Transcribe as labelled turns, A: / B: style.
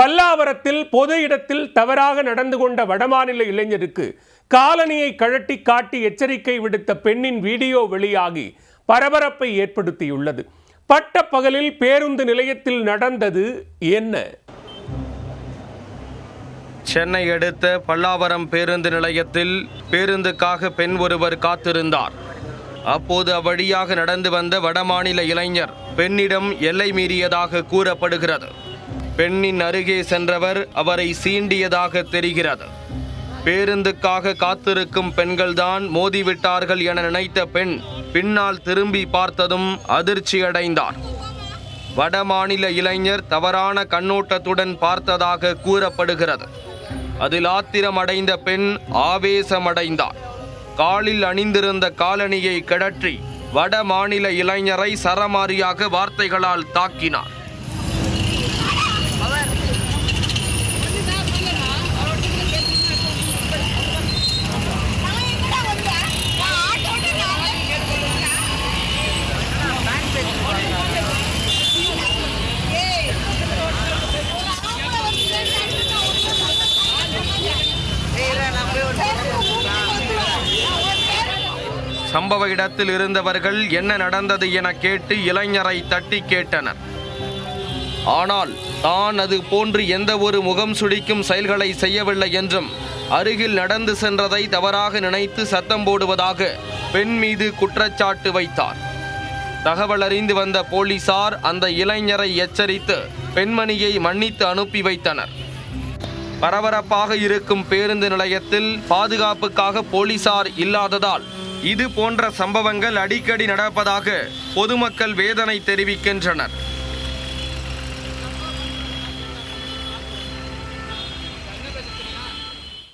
A: பல்லாவரத்தில் பொது இடத்தில் தவறாக நடந்து கொண்ட வடமாநில இளைஞருக்கு காலனியை கழட்டி காட்டி எச்சரிக்கை விடுத்த பெண்ணின் வீடியோ வெளியாகி பரபரப்பை ஏற்படுத்தியுள்ளது. பட்ட பகலில் பேருந்து நிலையத்தில் நடந்தது என்ன?
B: சென்னை அடுத்த பல்லாவரம் பேருந்து நிலையத்தில் பேருந்துக்காக பெண் ஒருவர் காத்திருந்தார். அப்போது அவ்வழியாக நடந்து வந்த வடமாநில இளைஞர் பெண்ணிடம் எல்லை மீறியதாக கூறப்படுகிறது. பெண்ணின் அருகே சென்றவர் அவரை சீண்டியதாக தெரிகிறது. பேருந்துக்காக காத்திருக்கும் பெண்கள்தான் மோதிவிட்டார்கள் என நினைத்த பெண் பின்னால் திரும்பி பார்த்ததும் அதிர்ச்சியடைந்தார் வடமாநில இளைஞர் தவறான கண்ணோட்டத்துடன் பார்த்ததாக கூறப்படுகிறது. அதில் ஆத்திரமடைந்த பெண் ஆவேசமடைந்தார். காலில் அணிந்திருந்த காலணியை கிடற்றி வட மாநில இளைஞரை சரமாரியாக வார்த்தைகளால் தாக்கினார். சம்பவ இடத்தில் இருந்தவர்கள் என்ன நடந்தது என கேட்டு இளைஞரை தட்டி கேட்டனர். ஆனால் தான் அது போன்று எந்த ஒரு முகம் சுடிக்கும் செயல்களை செய்யவில்லை என்றும் அருகில் நடந்து சென்றதை தவறாக நினைத்து சத்தம் போடுவதாக பெண் மீது குற்றச்சாட்டு வைத்தார். தகவல் அறிந்து வந்த போலீசார் அந்த இளைஞரை எச்சரித்து பெண்மணியை மன்னித்து அனுப்பி வைத்தனர். பரபரப்பாக இருக்கும் பேருந்து நிலையத்தில் பாதுகாப்புக்காக போலீசார் இல்லாததால் இது போன்ற சம்பவங்கள் அடிக்கடி நடப்பதாக பொதுமக்கள் வேதனை தெரிவிக்கின்றனர்.